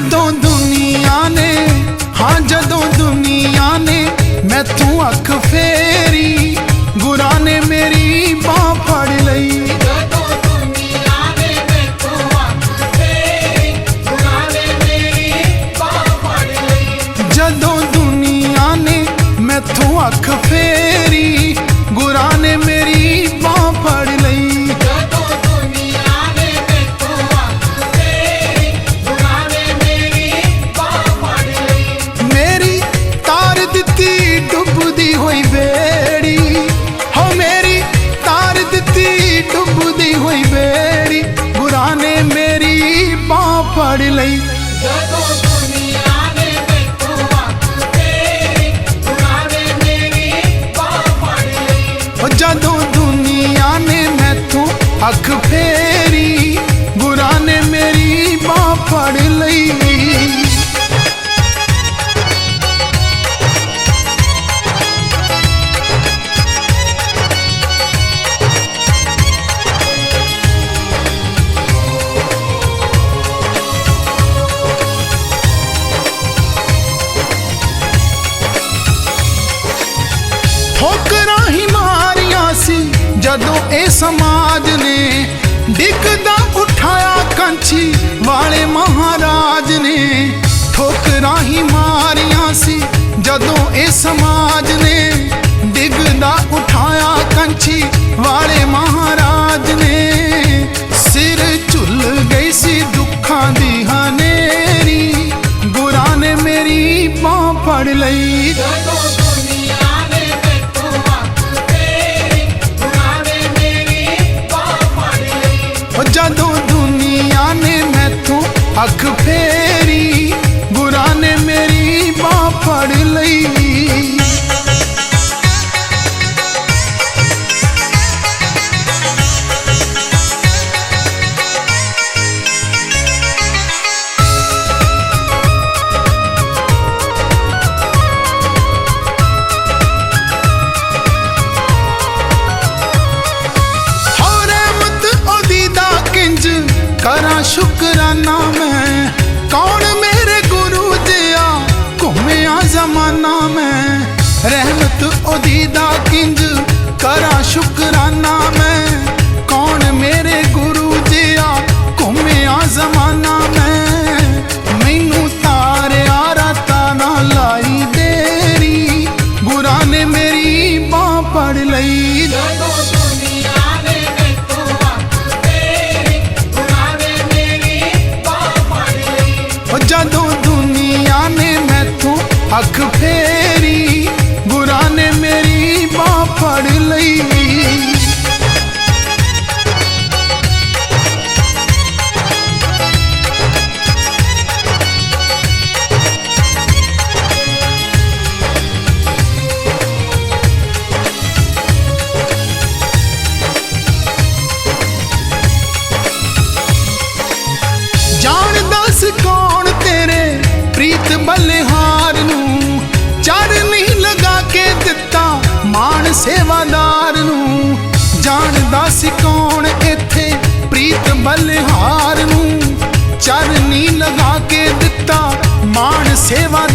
ਜਦੋਂ ਦੁਨੀਆ ਨੇ ਹਾਂ ਜਦੋਂ ਦੁਨੀਆ ਨੇ ਮੈਂ ਤੂੰ ਅੱਖ ਫੇਰੀ ਗੁਰਾਂ ਨੇ ਮੇਰੀ ਬਾਹ ਫੜ ਲਈ। ਜਦੋਂ ਦੁਨੀਆ ਨੇ ਮੈਥੋਂ ਅੱਖ ਫੇਰੀ ਗੁਰਾਂ ਨੇ ਮੇਰੀ जदों दुनिया ने मैथों हक फेर Sevada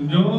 जो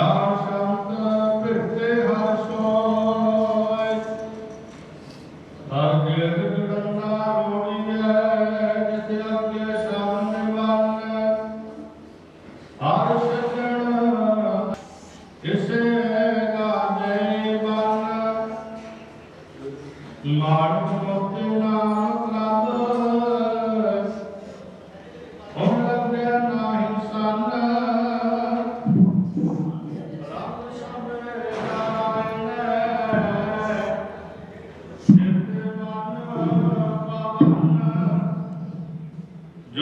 Yeah.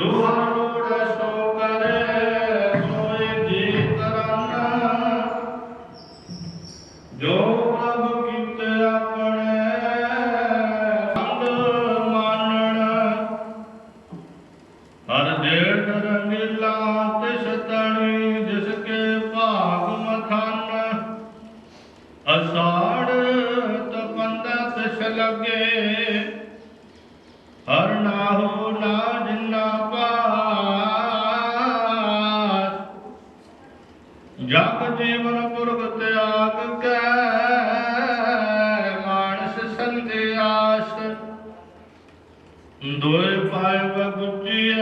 Lord. ਦੋਏ ਪਾਏ ਬਗੁਚੀਐ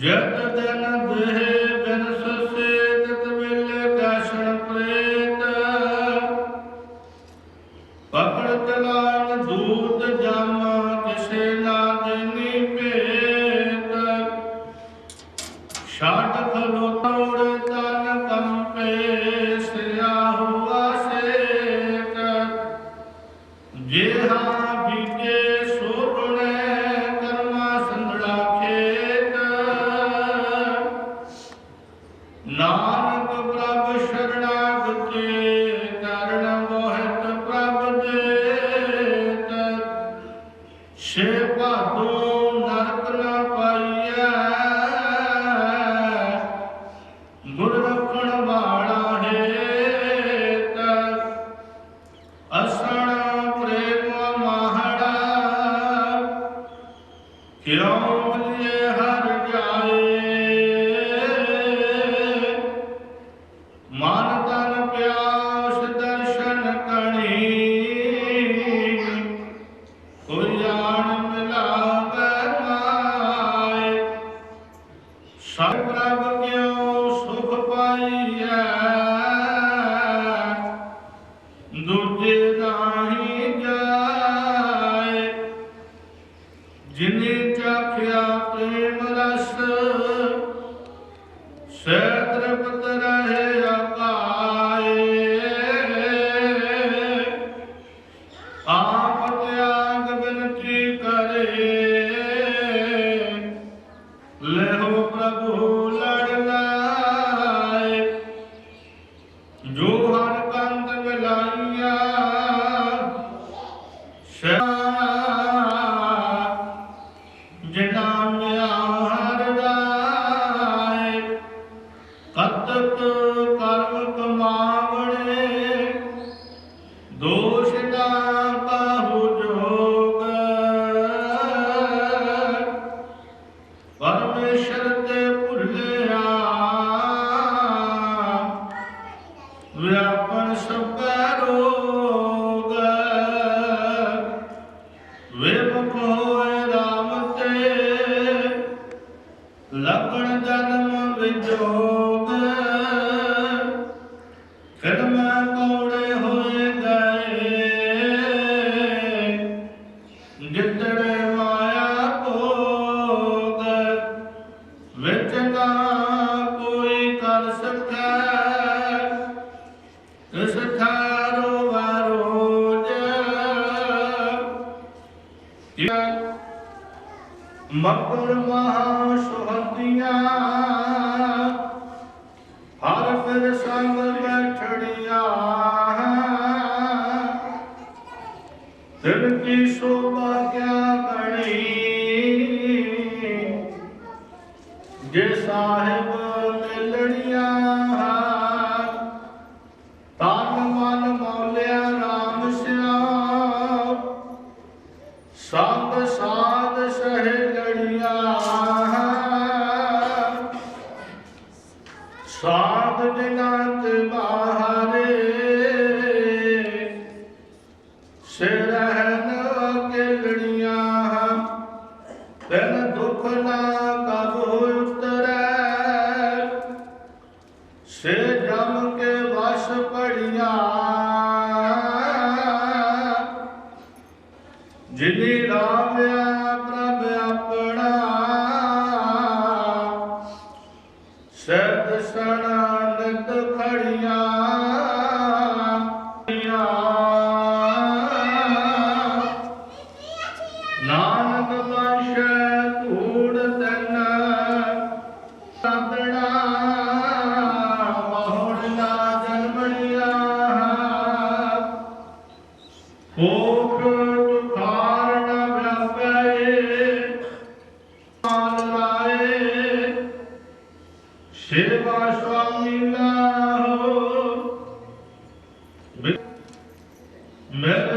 ਜਤ ਦਿਨ शरण खड़िया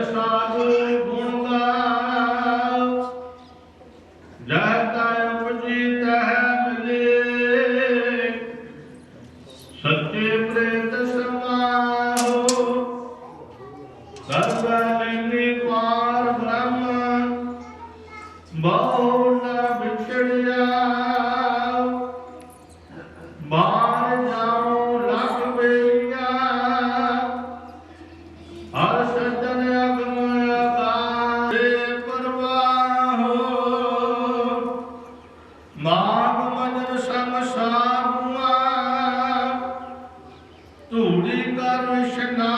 ਮੇਰ ਸਾਧੂ ਧੂੜੀ ਕਰ ਇਸ਼ਨਾਨ